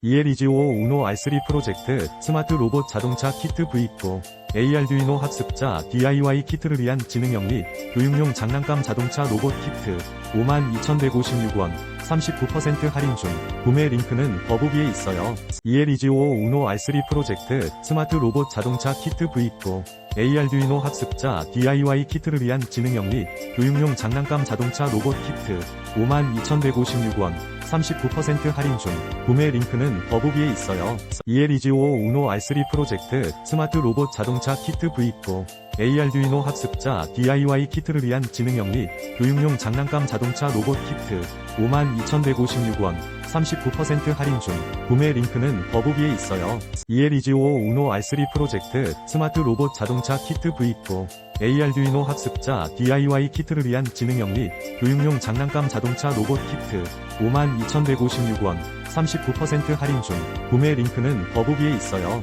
ELEGO 우노 R3 프로젝트 스마트 로봇 자동차 키트 V2 AR두이노 학습자 DIY 키트를 위한 지능형 및 교육용 장난감 자동차 로봇 키트 52,156원 39% 할인 중 구매 링크는 더보기에 있어요. ELEGO 우노 R3 프로젝트 스마트 로봇 자동차 키트 V2 AR두이노 학습자 DIY 키트를 위한 지능형 및 교육용 장난감 자동차 로봇 키트 52,156원 39% 할인 중 구매 링크는 더보기에 있어요. ELEGO 우노 R3 프로젝트 스마트 로봇 자동차 키트 V2 AR두이노 학습자 DIY 키트를 위한 지능형 및 교육용 장난감 자동차 로봇 키트 52,156원 39% 할인 중 구매 링크는 더보기에 있어요. ELEGO 우노 R3 프로젝트 스마트 로봇 자동차 키트 V2 AR두이노 학습자 DIY 키트를 위한 지능형 및 교육용 장난감 자동차 로봇 키트 52,156원 39% 할인 중 구매 링크는 더보기에 있어요.